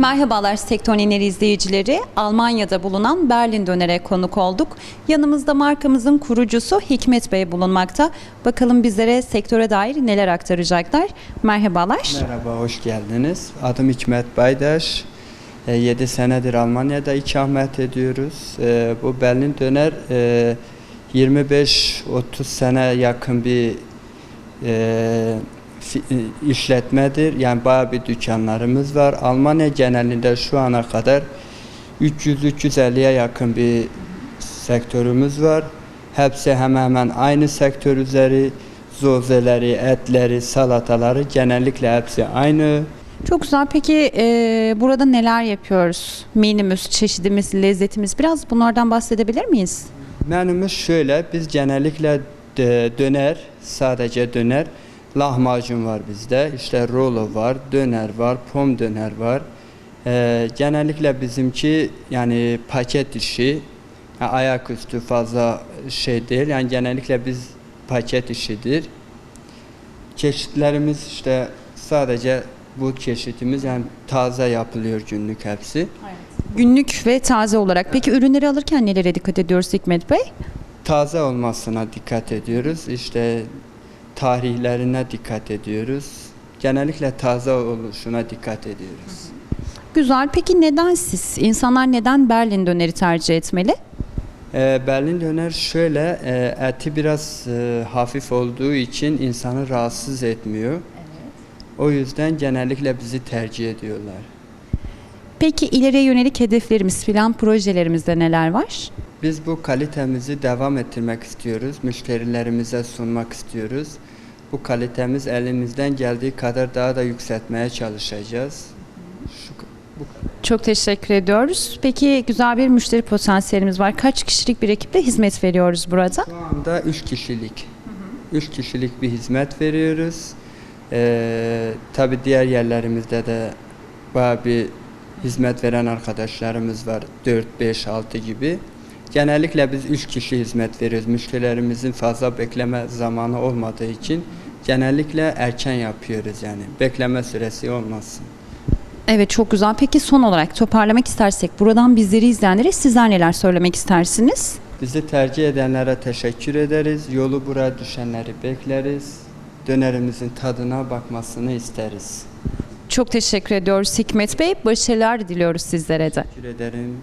Merhabalar Sektör Neneri izleyicileri. Almanya'da bulunan Berlin Döner'e konuk olduk. Yanımızda markamızın kurucusu Hikmet Bey bulunmakta. Bakalım bizlere sektöre dair neler aktaracaklar. Merhabalar. Merhaba, hoş geldiniz. Adım Hikmet Baydaş. 7 senedir Almanya'da ikamet ediyoruz. E, Bu Berlin Döner e, 25-30 sene yakın bir e, e, işletmedir. Yani bayağı bir dükkanlarımız var. Almanya genelinde şu ana kadar 300-350'ye yakın bir sektörümüz var. Hepsi hemen hemen aynı sektör üzeri. Zozeleri, etleri, salataları genellikle hepsi aynı. Çok güzel. Peki e, burada neler yapıyoruz? Menümüz, çeşidimiz, lezzetimiz biraz bunlardan bahsedebilir miyiz? Menümüz şöyle, biz genellikle de- döner, sadece döner, lahmacun var bizde, işte rolo var, döner var, pom döner var. Ee, genellikle bizimki yani paket işi, ha, ayaküstü fazla şey değil, yani genellikle biz paket işidir. Çeşitlerimiz işte sadece bu çeşitimiz yani taze yapılıyor günlük hepsi. Günlük ve taze olarak. Peki ürünleri alırken nelere dikkat ediyoruz Hikmet Bey? taze olmasına dikkat ediyoruz. İşte tarihlerine dikkat ediyoruz. Genellikle taze oluşuna dikkat ediyoruz. Güzel. Peki neden siz? İnsanlar neden Berlin döneri tercih etmeli? Ee, Berlin döner şöyle, e, eti biraz e, hafif olduğu için insanı rahatsız etmiyor. O yüzden genellikle bizi tercih ediyorlar. Peki ileriye yönelik hedeflerimiz, plan projelerimizde neler var? Biz bu kalitemizi devam ettirmek istiyoruz. Müşterilerimize sunmak istiyoruz. Bu kalitemiz elimizden geldiği kadar daha da yükseltmeye çalışacağız. Şu, bu Çok teşekkür ediyoruz. Peki güzel bir müşteri potansiyelimiz var. Kaç kişilik bir ekiple hizmet veriyoruz burada? Şu anda 3 kişilik. 3 kişilik bir hizmet veriyoruz. Ee, Tabi diğer yerlerimizde de bayağı bir hizmet veren arkadaşlarımız var. 4, 5, 6 gibi. Genellikle biz 3 kişi hizmet veriyoruz. Müşterilerimizin fazla bekleme zamanı olmadığı için genellikle erken yapıyoruz yani. Bekleme süresi olmasın. Evet çok güzel. Peki son olarak toparlamak istersek buradan bizleri izleyenlere sizler neler söylemek istersiniz? Bizi tercih edenlere teşekkür ederiz. Yolu buraya düşenleri bekleriz. Dönerimizin tadına bakmasını isteriz. Çok teşekkür ediyoruz Hikmet Bey. Başarılar diliyoruz sizlere de. Teşekkür ederim.